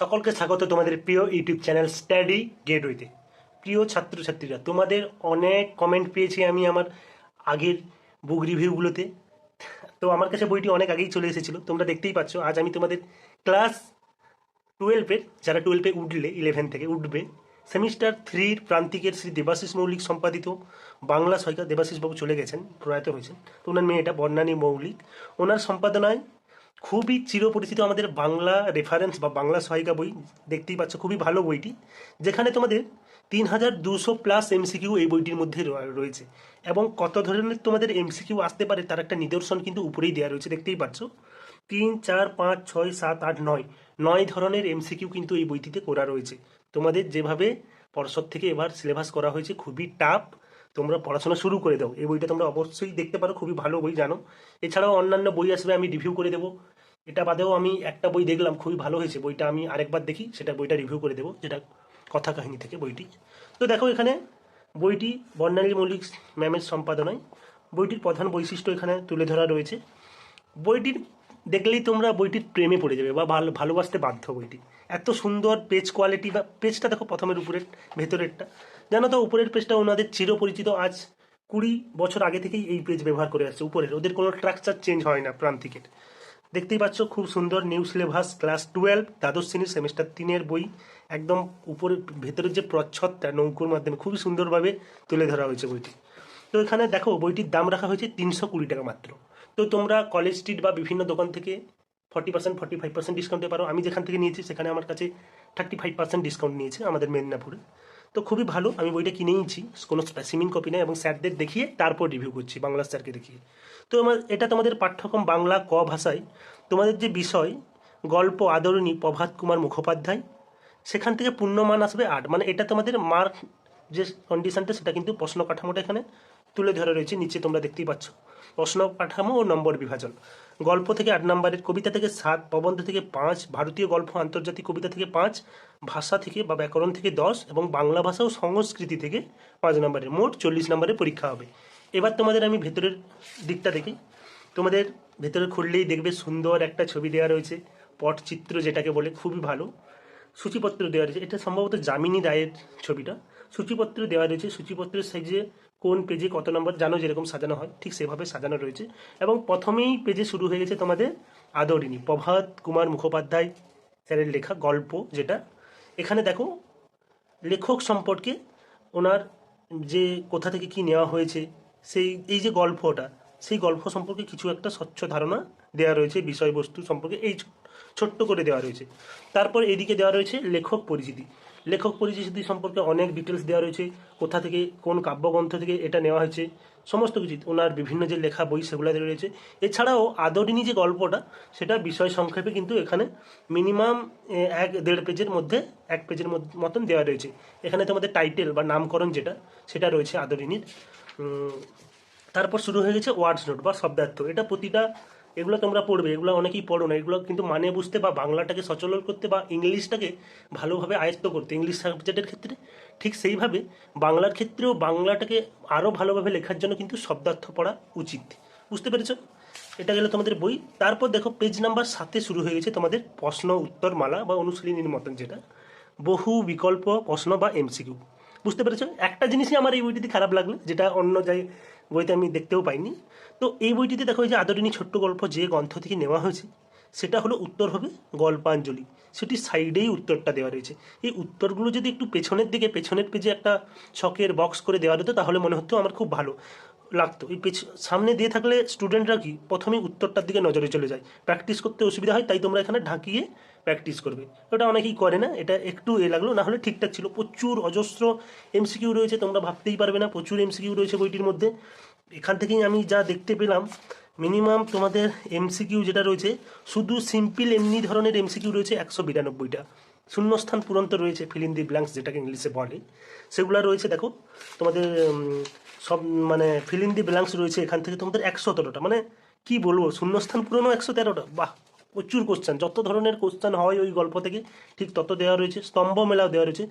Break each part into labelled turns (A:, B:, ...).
A: সকলকে স্বাগত তোমাদের প্রিয় ইউটিউব চ্যানেল স্টাডি গেটওয়েতে প্রিয় ছাত্রছাত্রীরা, তোমাদের অনেক কমেন্ট পেয়েছি আমি আমার আগের বুক রিভিউগুলোতে তো আমার কাছে বইটি অনেক আগেই চলে এসেছিল, তোমরা দেখতেই পাচ্ছ। আজ আমি তোমাদের ক্লাস টুয়েলভের যারা টুয়েলভে উঠলে ইলেভেন থেকে উঠবে সেমিস্টার থ্রির প্রান্তিকের শ্রী দেবাশিস মৌলিক সম্পাদিত বাংলা সহায়িকা দেবাশিসবাবু চলে গেছেন, প্রয়াত হয়েছেন। তো ওনার মেয়েটা বর্ণানী মৌলিক। ওনার সম্পাদনায় খুবই চিরপরিচিত আমাদের বাংলা রেফারেন্স বা বাংলা সহায়িকা বই, দেখতেই পাচ্ছ খুবই ভালো বইটি, যেখানে তোমাদের তিন হাজার দুশো প্লাস এমসিকিউ এই বইটির মধ্যে রয়েছে। এবং কত ধরনের তোমাদের এমসিকিউ আসতে পারে তার একটা নিদর্শন কিন্তু উপরেই দেওয়া রয়েছে, দেখতেই পাচ্ছ। তিন চার পাঁচ ছয় সাত আট নয় নয় ধরনের এমসিকিউ কিন্তু এই বইটিতে করা রয়েছে। তোমাদের যেভাবে পর্ষদ থেকে এবার সিলেবাস করা হয়েছে, খুবই টাফ তোমরা পড়াশোনা শুরু করে দাও। এই বইটা তোমরা অবশ্যই দেখতে পারো, খুবই ভালো বই, জানো। এছাড়াও অন্যান্য বই আসবে, আমি রিভিউ করে দেবো। এটা বাদেও আমি একটা বই দেখলাম, খুবই ভালো হয়েছে। বইটা আমি আরেকবার দেখি, সেটা বইটা রিভিউ করে দেবো, যেটা কথা কাহিনী থেকে বইটি। তো দেখো এখানে, বইটি বর্ণালী মৌলিক ম্যামের সম্পাদনায়। বইটির প্রধান বৈশিষ্ট্য এখানে তুলে ধরা রয়েছে। বইটির দেখলেই তোমরা বইটির প্রেমে পড়ে যাবে বা ভালো ভালোবাসতে বাধ্য বইটি। এত সুন্দর পেজ কোয়ালিটি বা পেজটা দেখো প্রথমের উপরের, ভেতরেরটা। জানো তো উপরের পেজটা ওনাদের চিরপরিচিত আজ কুড়ি বছর আগে থেকেই এই পেজ ব্যবহার করে আসছে, উপরের। ওদের কোনো স্ট্রাকচার চেঞ্জ হয় না প্রান্তিকের। দেখতেই পাচ্ছ খুব সুন্দর নিউ সিলেবাস ক্লাস টুয়েলভ দ্বাদশ শ্রেণির সেমিস্টার তিনের বই। একদম উপরে, ভেতরের যে প্রচ্ছদটা নৌকোর মাধ্যমে খুবই সুন্দরভাবে তুলে ধরা হয়েছে বইটি। তো এখানে দেখো বইটির দাম রাখা হয়েছে তিনশো কুড়ি টাকা মাত্র। তো তোমরা কলেজ স্ট্রিট বা বিভিন্ন দোকান থেকে forty percent forty five percent ডিসকাউন্টে পারো। আমি যেখান থেকে নিয়েছি, সেখানে আমার কাছে থার্টি ফাইভ পার্সেন্ট ডিসকাউন্ট নিয়েছে আমাদের মেদিনীপুরে। তো খুবই ভালো, আমি বইটা কিনেইছি কোনো স্পেসিমিন কপি নেই এবং স্যারদের দেখিয়ে তারপর রিভিউ করছি, বাংলা স্যারকে দেখিয়ে। তো আমার, এটা তোমাদের পাঠ্যক্রম বাংলা ক ভাষায়। তোমাদের যে বিষয়, গল্প, আদরণী, প্রভাত কুমার মুখোপাধ্যায়, সেখান থেকে পূর্ণমান আসবে আট। মানে এটা তোমাদের মার্ক যে কন্ডিশনটা সেটা কিন্তু প্রশ্ন কাঠামোটা এখানে তুলে ধরা রয়েছে, নিচে তোমরা দেখতেই পাচ্ছ। প্রশ্ন কাঠামো ও নম্বর বিভাজন। গল্প থেকে আট নম্বরের কবিতা থেকে সাত, প্রবন্ধ থেকে পাঁচ, ভারতীয় গল্প, আন্তর্জাতিক কবিতা থেকে পাঁচ, ভাষা থেকে বা ব্যাকরণ থেকে দশ এবং বাংলা ভাষা ও সংস্কৃতি থেকে পাঁচ নম্বরের। মোট চল্লিশ নম্বরের পরীক্ষা হবে। এবার তোমাদের আমি ভেতরের দিকটা দেখি। তোমাদের ভেতরে খুললেই দেখবে সুন্দর একটা ছবি দেওয়া রয়েছে পটচিত্র যেটাকে বলে, খুবই ভালো। সূচিপত্র দেওয়া রয়েছে। এটা সম্ভবত যামিনী রায়ের ছবিটা। সূচিপত্র দেওয়া রয়েছে, সূচিপত্রের সাইজে কোন পেজে কত নম্বর জানো, যেরকম সাজানো হয়, ঠিক সেভাবে সাজানো রয়েছে। এবং প্রথমেই পেজে শুরু হয়ে গেছে তোমাদের আদরিণী, প্রভাত কুমার মুখোপাধ্যায় স্যারের লেখা গল্প যেটা। এখানে দেখো, লেখক সম্পর্কে ওনার যে কোথা থেকে কি নেওয়া হয়েছে, সেই, এই যে গল্পটা, সেই গল্প সম্পর্কে কিছু একটা স্বচ্ছ ধারণা দেওয়া রয়েছে, বিষয়বস্তু সম্পর্কে, এই ছোট্ট করে দেওয়া রয়েছে। তারপর এদিকে দেওয়া রয়েছে লেখক পরিচিতি। লেখক পরিচিতি সম্পর্কে অনেক ডিটেলস দেওয়া রয়েছে, কোথা থেকে, কোন কাব্যগ্রন্থ থেকে এটা নেওয়া হয়েছে, সমস্ত কিছু। ওনার বিভিন্ন যে লেখা বই সেগুলো রয়েছে। এছাড়াও আদরিনী যে গল্পটা, সেটা বিষয় সংক্ষেপে কিন্তু এখানে মিনিমাম এক, দেড় পেজের মধ্যে, এক পেজের মতন দেওয়া রয়েছে। এখানে তোমাদের টাইটেল বা নামকরণ যেটা, সেটা রয়েছে আদরিনীর তারপর শুরু হয়ে গেছে ওয়ার্ডস নোট বা শব্দার্থ। এটা প্রতিটা এগুলো তোমরা পড়বে, এগুলো অনেকেই পড়ো না, এগুলো কিন্তু মানে বুঝতে বা বাংলাটাকে সচল করতে বা ইংলিশটাকে ভালোভাবে আয়ত্ত করতে, ইংলিশ সাবজেক্টের ক্ষেত্রে। ঠিক সেইভাবে বাংলার ক্ষেত্রেও বাংলাটাকে আরও ভালোভাবে লেখার জন্য কিন্তু শব্দার্থ পড়া উচিত। বুঝতে পেরেছ? এটা গেলে তোমাদের বই। তারপর দেখো পেজ নাম্বার সাতে শুরু হয়ে গেছে তোমাদের প্রশ্ন উত্তর মালা বা অনুশীলনীর মতন যেটা। বহু বিকল্প প্রশ্ন বা এমসিকিউ বুঝতে পেরেছ? একটা জিনিসই আমার এই বইটিতে খারাপ লাগল, যেটা অন্য যাই বইতে আমি দেখতেও পাইনি। তো এই বইটিতে দেখো যে আদরিনী ছোট্ট গল্প যে গ্রন্থ থেকে নেওয়া হয়েছে, সেটা হলো উত্তর হবে গল্পাঞ্জলি। সেটি সাইডেই উত্তরটা দেওয়া রয়েছে। এই উত্তরগুলো যদি একটু পেছনের দিকে, পেছনের পেজে একটা ছকের বক্স করে দেওয়া হতো তাহলে মনে হতো আমার খুব ভালো। লাগতো। এই পেছ সামনে দিয়ে থাকলে স্টুডেন্টরা কি প্রথমেই উত্তরটার দিকে নজরে চলে যায়। প্র্যাকটিস করতে অসুবিধা হয়, তাই তোমরা এখানে ঢাকিয়ে প্র্যাকটিস করবে। ওটা অনেকেই করে না, এটা একটু এ লাগল না হলে ঠিকঠাক ছিল। প্রচুর অজস্র এমসিকিউ রয়েছে, তোমরা ভাবতেই পারবে না, প্রচুর এমসিকিউ রয়েছে বইটির মধ্যে। এখান থেকেই আমি যা দেখতে পেলাম মিনিমাম তোমাদের এমসিকিউ যেটা রয়েছে, শুধু সিম্পল এমনি ধরনের এমসিকিউ রয়েছে একশো বিরানব্বইটা। শূন্যস্থান পূরন্ত রয়েছে ফিলিং দি ব্ল্যাঙ্কস যেটাকে ইংলিশে বলে। সেগুলো রয়েছে, দেখো, তোমাদের সব মানে ফিলিং দি ব্ল্যাঙ্কস রয়েছে এখান থেকে তোমাদের একশো তেরোটা। মানে কি বলব, শূন্যস্থান পুরনো একশো তেরোটা। বাহ, প্রচুর কোশ্চেন যত ধরনের কোশ্চেন হয় ওই গল্প থেকে ঠিক তত দেওয়া রয়েছে। স্তম্ভ মেলাও দেওয়া রয়েছে।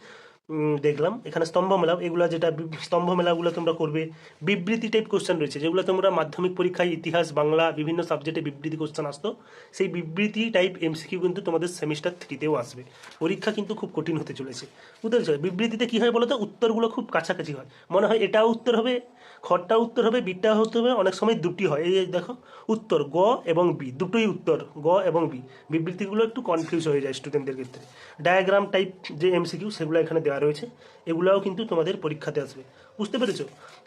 A: দেখলাম। এখানে স্তম্ভ মেলা, এগুলো যেটা স্তম্ভ মেলাগুলো তোমরা করবে। বিবৃতি টাইপ কোশ্চেন রয়েছে, যেগুলো তোমরা মাধ্যমিক পরীক্ষায় ইতিহাস, বাংলা, বিভিন্ন সাবজেক্টে বিবৃতি কোশ্চেন আসতো। সেই বিবৃতি টাইপ এমসিকিউ কিন্তু তোমাদের সেমিস্টার থ্রিতেও আসবে। পরীক্ষা কিন্তু খুব কঠিন হতে চলেছে। বুঝতে পেরেছ? বিবৃতিতে কী হয় বলো তো উত্তরগুলো খুব কাছাকাছি হয়। মনে হয় এটাও উত্তর হবে খরটা উত্তর হবে বিটা হতে হবে, অনেক সময় দুটি হয়। এই দেখো, উত্তর গ এবং বি, দুটোই উত্তর, গ এবং বি। বিবৃতিগুলো একটু কনফিউজ হয়ে যায় স্টুডেন্টদের ক্ষেত্রে। ডায়াগ্রাম টাইপ যে এমসিকিউ সেগুলো এখানে দেওয়া রয়েছে, এগুলোও কিন্তু তোমাদের পরীক্ষাতে আসবে। বুঝতে পেরেছ?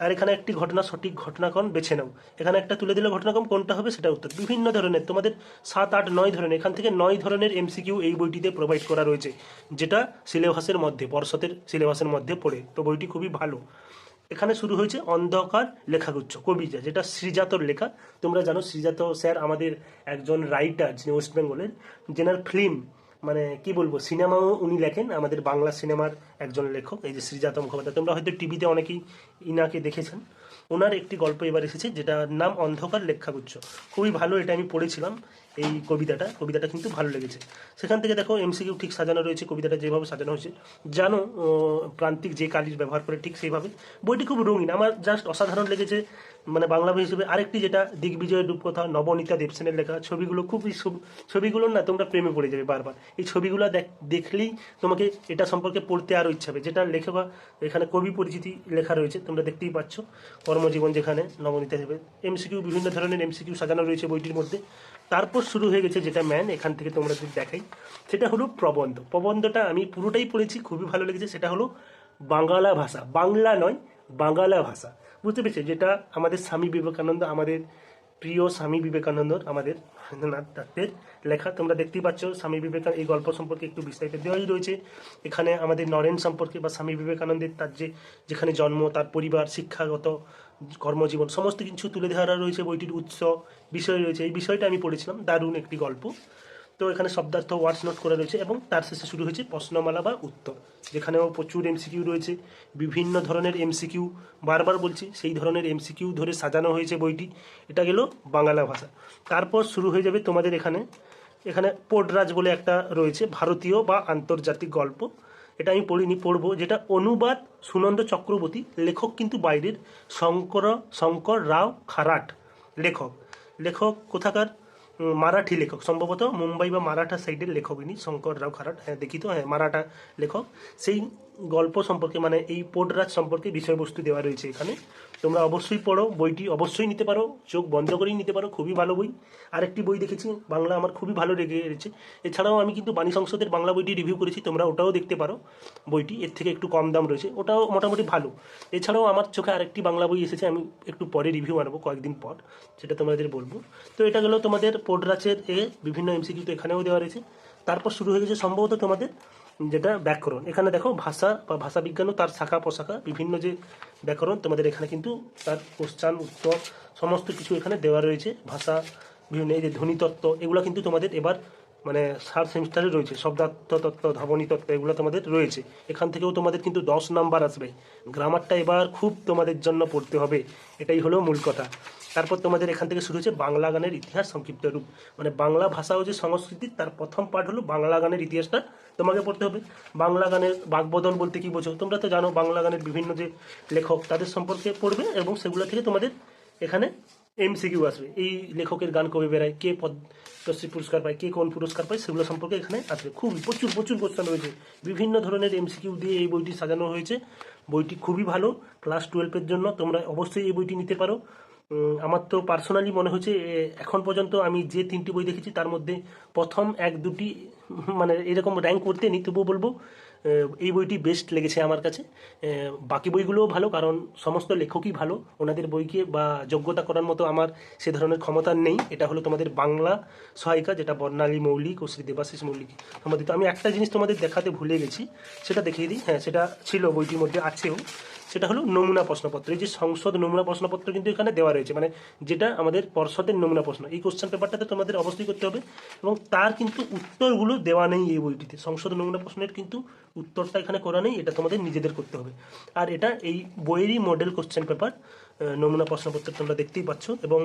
A: আর এখানে একটি ঘটনা, সঠিক ঘটনাক্রম বেছে নাও। এখানে একটা তুলে দিলে ঘটনাক্রম কোনটা হবে সেটা উত্তর। বিভিন্ন ধরনের, তোমাদের সাত, আট, নয় ধরনের, এখান থেকে নয় ধরনের এমসিকিউ এই বইটিতে প্রোভাইড করা রয়েছে, যেটা সিলেবাসের মধ্যে, পর্ষদের সিলেবাসের মধ্যে পড়ে। তো বইটি খুবই ভালো। এখানে শুরু হয়েছে অন্ধকার লেখাগুচ্ছ, কবিতা, যেটা শ্রীজাতর লেখা। তোমরা জানো শ্রীজাত স্যার আমাদের একজন রাইটার যিনি ওয়েস্ট বেঙ্গলের যেনার ফিল্ম মানে কি বলব সিনেমাও উনি লেখেন, আমাদের বাংলা সিনেমার একজন লেখক, এই যে শ্রীজাত মুখোপাধ্যায় তোমরা হয়তো টিভিতে অনেকেই ইনাকে দেখেছেন। ওনার একটি গল্প এবার এসেছে, যেটার নাম অন্ধকার লেখাগুচ্ছ। খুবই ভালো, এটা আমি পড়েছিলাম এই কবিতাটা। কবিতাটা কিন্তু ভালো লেগেছে। সেখান থেকে দেখো, এমসিকিউ ঠিক সাজানো রয়েছে, কবিতাটা যেভাবে সাজানো হয়েছে। জানো প্রান্তিক যে কালির ব্যবহার করে ঠিক সেইভাবে। বইটি খুব রঙিন। আমার জাস্ট অসাধারণ লেগেছে মানে বাংলা বই হিসেবে আরেকটি যেটা দিগ্বিজয়ের রূপকথা, নবনীতা দেবসেনের লেখা। ছবিগুলো খুবই ছবি- ছবিগুলো না তোমরা প্রেমে পড়ে যাবে বারবার। এই ছবিগুলো দেখ- দেখলেই তোমাকে এটা সম্পর্কে পড়তে আরও ইচ্ছা হবে, যেটা লেখক এখানে কবি পরিচিতি লেখা রয়েছে, তোমরা দেখতেই পাচ্ছ। কর্মজীবন যেখানে নবনীতা দেবের এমসিকিউ বিভিন্ন ধরনের এমসিকিউ সাজানো রয়েছে বইটির মধ্যে। তারপর শুরু হয়ে গেছে যেটা ম্যান, এখান থেকে তোমরা যদি দেখাই, সেটা হলো প্রবন্ধ। প্রবন্ধটা আমি পুরোটাই পড়েছি, খুবই ভালো লেগেছে। সেটা হলো বাংলা ভাষা। বাংলা নয় বাংলা ভাষা। বুঝতে পেরেছি? যেটা আমাদের স্বামী বিবেকানন্দ, আমাদের প্রিয় স্বামী বিবেকানন্দর, আমাদের রবীন্দ্রনাথ দত্তের লেখা। তোমরা দেখতেই পাচ্ছ স্বামী বিবেকানন্দ, এই গল্প সম্পর্কে একটু বিস্তারিত দেওয়াই রয়েছে। এখানে আমাদের নরেন সম্পর্কে বা স্বামী বিবেকানন্দের তার যে, যেখানে জন্ম, তার পরিবার, শিক্ষাগত কর্মজীবন, সমস্ত কিছু তুলে ধরা রয়েছে বইটির উৎস বিষয় রয়েছে। এই বিষয়টা আমি পড়েছিলাম, দারুণ একটি গল্প। তো এখানে শব্দার্থ ওয়ার্ডস নোট করা রয়েছে এবং তার শেষে শুরু হয়েছে প্রশ্নমালা বা উত্তর। যেখানেও প্রচুর এমসিকিউ রয়েছে, বিভিন্ন ধরনের এমসিকিউ বারবার বলছি, সেই ধরনের এমসিকিউ ধরে সাজানো হয়েছে বইটি। এটা গেল বাংলা ভাষা। তারপর শুরু হয়ে যাবে তোমাদের এখানে এখানে পোডরাজ বলে একটা রয়েছে, ভারতীয় বা আন্তর্জাতিক গল্প। এটা আমি পড়িনি পড়ব, যেটা অনুবাদ সুনন্দ চক্রবর্তী, লেখক কিন্তু বাইরের, শঙ্কর শঙ্কর রাও খারাট, লেখক। লেখক কোথাকার? মারাঠি লেখক, সম্ভবত মুম্বাই বা মারাঠা সাইডের লেখক ইনি, শঙ্কর রাও খারাট। হ্যাঁ দেখি তো হ্যাঁ মারাঠা লেখক। সেই গল্প সম্পর্কে মানে এই পোটরাজ সম্পর্কে বিষয়বস্তু দেওয়া রয়েছে এখানে। তোমরা অবশ্যই পড়ো, বইটি অবশ্যই নিতে পারো, চোখ বন্ধ করেই নিতে পারো, খুবই ভালো বই। আরেকটি বই দেখেছি, বাংলা আমার খুবই ভালো লেগে গেছে এছাড়াও আমি কিন্তু বাণী সংসদের বাংলা বইটি রিভিউ করেছি, তোমরা ওটাও দেখতে পারো বইটি, এর থেকে একটু কম দাম রয়েছে, ওটাও মোটামুটি ভালো। এছাড়াও আমার চোখে আরেকটি বাংলা বই এসেছে, আমি একটু পরে রিভিউ আনব কয়েকদিন পর, সেটা তোমাদের বলব। তো এটা গেলো তোমাদের পোডরাচের এ বিভিন্ন এমসিকিউ তো এখানেও দেওয়া রয়েছে। তারপর শুরু হয়ে গেছে সম্ভবত তোমাদের যেটা ব্যাকরণ। এখানে দেখো ভাষা বা ভাষা বিজ্ঞান তার শাখা পোশাখা বিভিন্ন যে ব্যাকরণ তোমাদের এখানে কিন্তু তার কোশ্চান উত্তর, সমস্ত কিছু এখানে দেওয়া রয়েছে। ভাষা, বিভিন্ন এই যে ধ্বনিতত্ত্ব এগুলো কিন্তু তোমাদের এবার মানে সার সেমিস্টারে রয়েছে শব্দার্থ তত্ত্ব, ধাবনী তত্ত্ব এগুলো তোমাদের রয়েছে। এখান থেকেও তোমাদের কিন্তু দশ নাম্বার আসবে। গ্রামারটা এবার খুব তোমাদের জন্য পড়তে হবে, এটাই হলো মূল কথা। তারপর তোমাদের এখান থেকে শুরু হচ্ছে বাংলা গানের ইতিহাস, সংক্ষিপ্ত রূপ। মানে বাংলা ভাষা ও যে সংস্কৃতি, তার প্রথম পার্ট হলো বাংলা গানের ইতিহাসটা তোমাকে পড়তে হবে। বাংলা গানের বাগবদল বলতে কি বোঝো? তোমরা তো জানো বাংলা গানের বিভিন্ন যে লেখক, তাদের সম্পর্কে পড়বে এবং সেগুলো থেকে তোমাদের এখানে এমসিকিউ আসবে। এই লেখকের গান কবে বেড়ায় কে পদ্মশ্রী পুরস্কার পায়, কে কোন পুরস্কার পায়, সেগুলো সম্পর্কে এখানে আসবে। খুব প্রচুর প্রচুর কোশ্চেন রয়েছে। বিভিন্ন ধরনের এমসিকিউ দিয়ে এই বইটি সাজানো হয়েছে। বইটি খুবই ভালো ক্লাস টুয়েলভের জন্য, তোমরা অবশ্যই এই বইটি নিতে পারো। আমার তো পার্সোনালি মনে হচ্ছে এখন পর্যন্ত আমি যে তিনটি বই দেখেছি, তার মধ্যে প্রথম এক দুটি মানে এরকম র্যাঙ্ক করতে নি তবুও বলব এই বইটি বেস্ট লেগেছে আমার কাছে। বাকি বইগুলোও ভালো, কারণ সমস্ত লেখকই ভালো। ওনাদের বইকে বা যোগ্যতা করার মতো আমার সে ধরনের ক্ষমতা নেই। এটা হলো তোমাদের বাংলা সহায়িকা, যেটা বর্ণালী মৌলিক ও শ্রী দেবাশিস মৌলিক সম্বন্ধিত। আমি একটা জিনিস তোমাদের দেখাতে ভুলে গেছি, সেটা দেখিয়ে দিই। হ্যাঁ সেটা ছিল বইটির মধ্যে আছেও। সেটা হলো নমুনা প্রশ্নপত্র। এই যে সংসদ নমুনা প্রশ্নপত্র কিন্তু এখানে দেওয়া রয়েছে মানে যেটা আমাদের পর্ষদের নমুনা প্রশ্ন। এই কোশ্চেন পেপারটাতে তোমাদের অবশ্যই করতে হবে এবং তার কিন্তু উত্তরগুলো দেওয়া নেই এই বইটিতে। সংসদ নমুনা প্রশ্নের কিন্তু উত্তরটা এখানে করা নেই, এটা তোমাদের নিজেদের করতে হবে। আর এটা এই বইয়েরই মডেল কোশ্চেন পেপার নমুনা প্রশ্নপত্র তোমরা দেখতেই পাচ্ছ এবং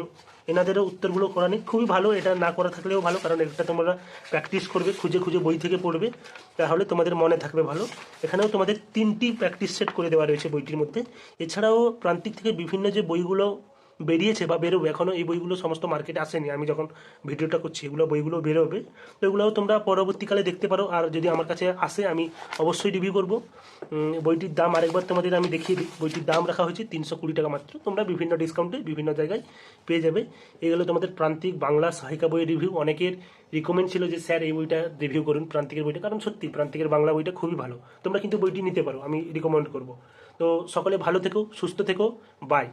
A: এনাদেরও উত্তরগুলো করা নেই। খুবই ভালো, এটা না করা থাকলেও ভালো, কারণ এটা তোমরা প্র্যাকটিস করবে, খুঁজে খুঁজে বই থেকে পড়বে, তাহলে তোমাদের মনে থাকবে ভালো। এখানেও তোমাদের তিনটি প্র্যাকটিস সেট করে দেওয়া রয়েছে বইটির মধ্যে। এছাড়াও প্রান্তিক থেকে বিভিন্ন যে বইগুলো বেরিয়েছে বা বেরোবে এখনও এই বইগুলো সমস্ত মার্কেটে আসেনি। আমি যখন ভিডিওটা করছি, এগুলো বইগুলো বেরোবে, তো এগুলোও তোমরা পরবর্তীকালে দেখতে পারো। আর যদি আমার কাছে আসে, আমি অবশ্যই রিভিউ করব। বইটির দাম আরেকবার তোমাদের আমি দেখিয়ে দিই। বইটির দাম রাখা হয়েছে তিনশো কুড়ি টাকা মাত্র। তোমরা বিভিন্ন ডিসকাউন্টে বিভিন্ন জায়গায় পেয়ে যাবে। এগুলো তোমাদের প্রান্তিক বাংলা সহায়িকা বইয়ের রিভিউ অনেকের রিকমেন্ড ছিল যে, স্যার, এই বইটা রিভিউ করুন প্রান্তিকের বইটা। কারণ সত্যি, প্রান্তিকের বাংলা বইটা খুবই ভালো। তোমরা কিন্তু বইটি নিতে পারো, আমি রিকমেন্ড করব। তো সকলে ভালো থেকো, সুস্থ থেকো। বাই